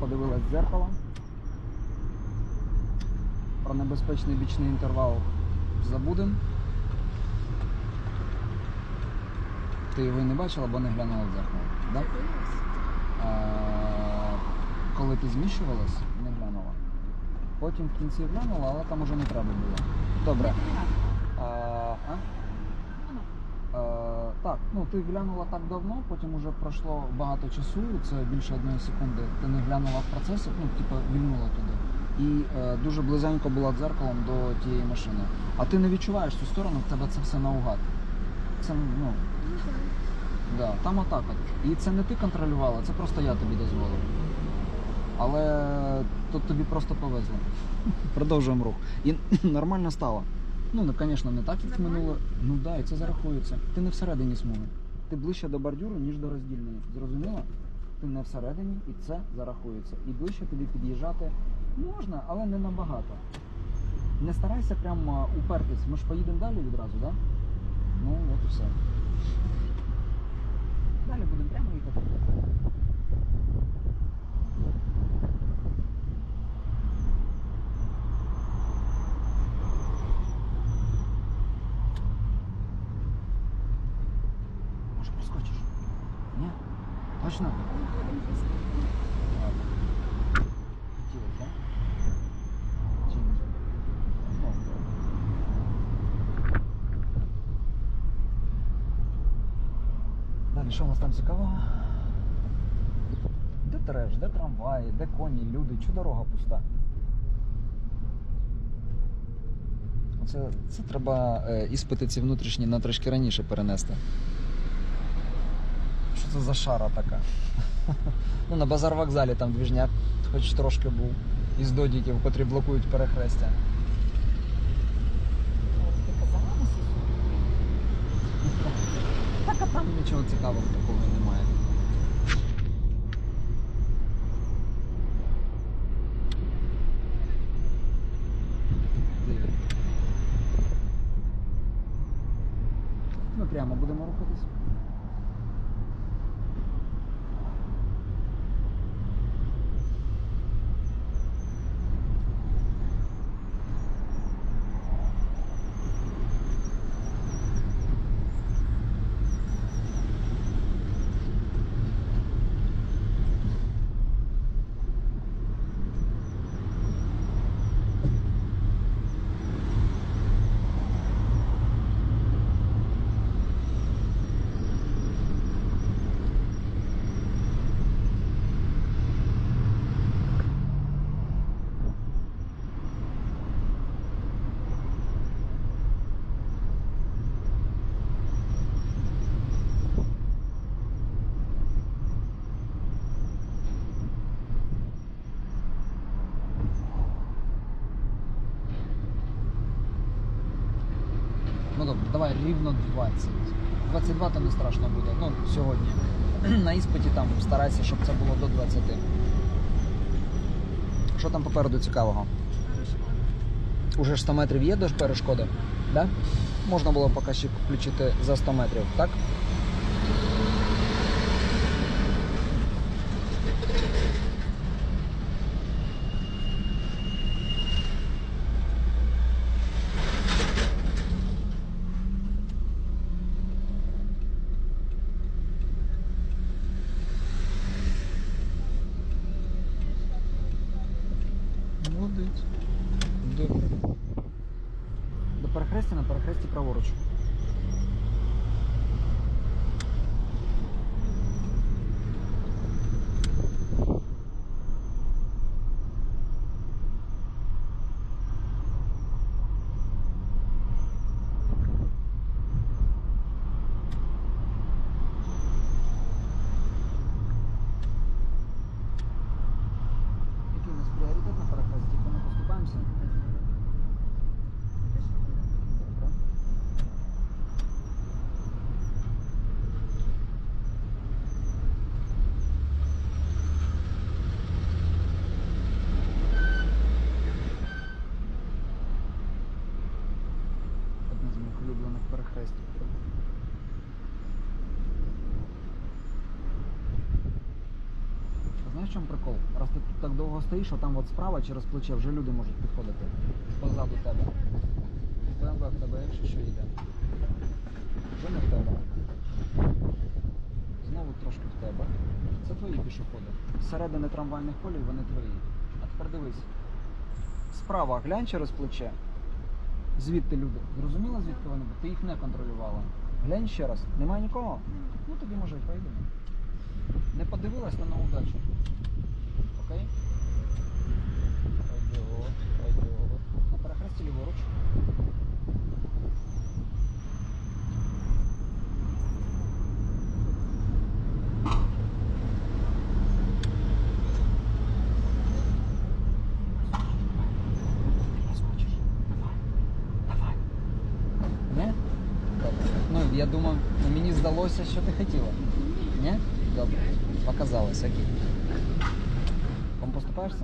подивилась в дзеркало. Про небезпечний бічний інтервал забудемо. Ти його не бачила, бо не глянула в дзеркало. Да? А, коли ти зміщувалась, не глянула. Потім в кінці глянула, але там уже не треба було. Добре. А, а? Так, ну ти глянула так давно, потім уже пройшло багато часу, це більше одної секунди. Ти не глянула в процесі, ну, типу, вільнула туди. І е, дуже близенько була дзеркалом до тієї машини. А ти не відчуваєш цю сторону, в тебе це все наугад. Це, ну, да, там отак. І це не ти контролювала, це просто я тобі дозволив. Але тут тобі просто повезло. Продовжуємо рух. І нормально стало. Ну, не, звісно, не так, як минуло. Ну так, да, і це зарахується. Ти не всередині смуги. Ти ближче до бордюру, ніж до роздільної. Зрозуміла? Ти не всередині і це зарахується. І ближче тобі під'їжджати можна, але не набагато. Не старайся прямо упертись. Ми ж поїдемо далі відразу, так? Да? Ну, от і все. Далі будемо прямо їхати. Може проскочиш? Ні? Точно? Ладно. Хотілося, да? Чи ні? Ну, добре. Далі, що у нас там цікавого? Де треш, де трамваї, де коні, люди, чи дорога пуста? Це, це треба е, іспити ці внутрішні на трошки раніше перенести. Це за шара така? ну, на базар вокзалі там двіжняк, хоч трошки був. Із додіків, котрі блокують перехрестя. Так, а там нічого цікавого такого немає. Ми прямо будемо рухатись. Ну давай рівно 20. 22 то не страшно буде. Ну, сьогодні. На іспиті там старайся, щоб це було до 20. Що там попереду цікавого? Уже ж 100 метрів є до перешкоди? Да? Можна було показчик включити за 100 метрів, так? Молодець. Добре. До перехрестя на перехресті праворуч. Який у нас пріоритет на перехресті? Тільки ми поступаємося? Добре. знаєш в чому прикол? Раз ти тут так довго стоїш, а там от справа через плече вже люди можуть підходити позаду тебе. БМВ в тебе, якщо що йде. Вже не в тебе. Знову трошки в тебе. Це твої пішоходи. Зсередини трамвайних полів вони твої. А тепер дивись. Справа глянь через плече. Звідти люди. Зрозуміла, звідки вони? Ти їх не контролювала. Глянь ще раз. Немає нікого? Ну тоді може й поїдемо. Не подивилась на удачу. Окей? Пойдет, пойдет. На перехресті ліворуч. Розкочиш. Давай. Давай. Не? Добре. Ну, я думав, ну, мені здалося, що ти хотіла. Ні? Добре. Показалось, окей. Кому поступаєшся?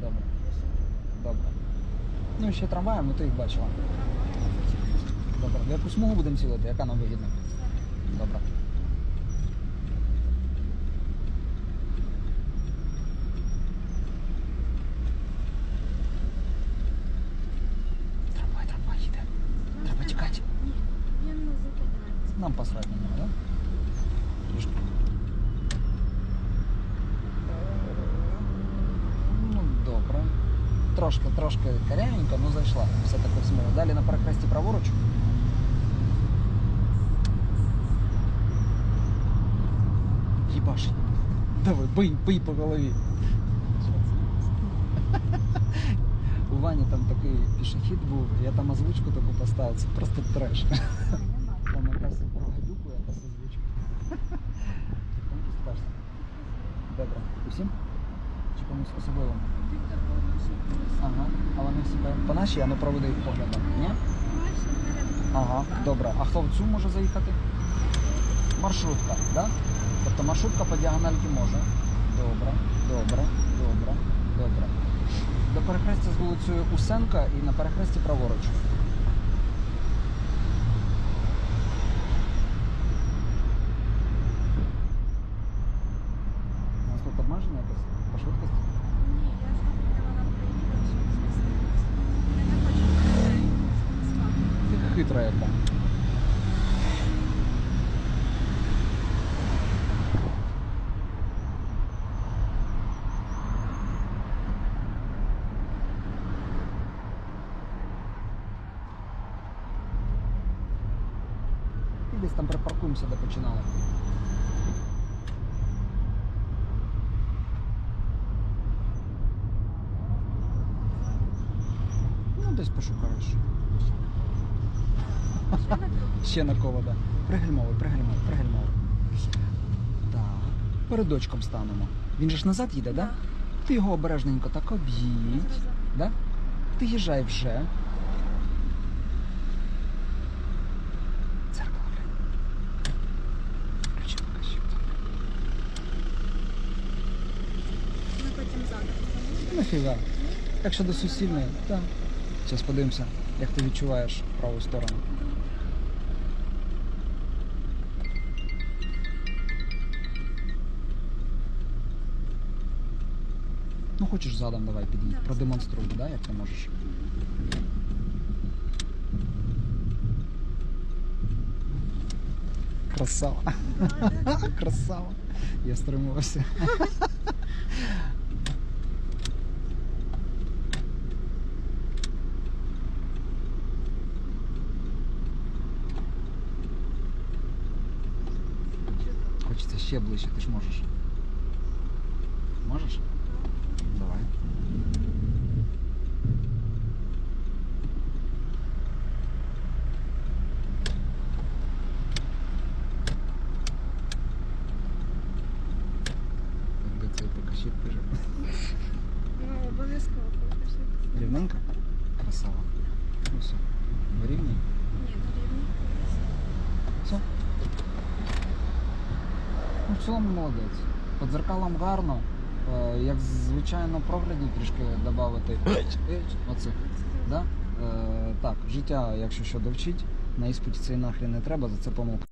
Добре. Добре. Ну, ще трамваєм, ну ти їх бачила. Добре. В яку смугу будемо цілити, яка нам вигідна? Добре. Трамвай, трамвай їде. Треба тікати. Нам посрать Трошки, трошки корявенько, ну зайшла. Все таки в смугу. Далі на перехресті праворуч. Їбашить. Давай, бий, бий по голові. У Вані там такий пішохід був, я там озвучку таку поставив, це просто треш. Там якась про гадюку, якась озвучка. Кому ти скажеш? Добре. Усім? Чи комусь особливому? Ага. А вони себе по нашій, а не проведи їх поглядом. Ні? Ага, добре. А хто в цю може заїхати? Маршрутка, так? Да? Тобто маршрутка по діагональці може. Добре, добре, добре, добре. До перехрестя з вулицею Усенка і на перехресті праворуч. У нас тут обмеження якесь по швидкості? Ні, я ж хотіла нам приїхати, щоб спуститися. Я не хочу людей спускати. Ти хитра яка. І десь там припаркуємося, де починали. Ну, десь пошукаєш. Ще на кого, да. Пригальмовуй, пригальмовуй, пригальмовуй. Так. Перед дочком станемо. Він же ж назад їде, да? Ти його обережненько так об'їдь. Да? Ти їжджай вже. Дзеркало глянь. Включи покажи. Ми потім завтра. Нафіга. Якщо до суцільної, так. Зараз подивимося, як ти відчуваєш праву сторону. Ну хочеш задом, давай під'їдь. Продемонструй, да, як ти можеш. Красава. Красава. Я стримувався. ще ближче, ти ж можеш. Можеш? Давай. Де цей покажіть пише. Ну, обов'язково покажи. Рівненько? Красава. Ну все. Вирівнюй. Цілому молодець. По дзеркалам гарно. Е, Як звичайно прогляді трішки додати. Оце. Да? Е, так, життя, якщо що довчить, на іспиті це і нахрен не треба, за це помилка.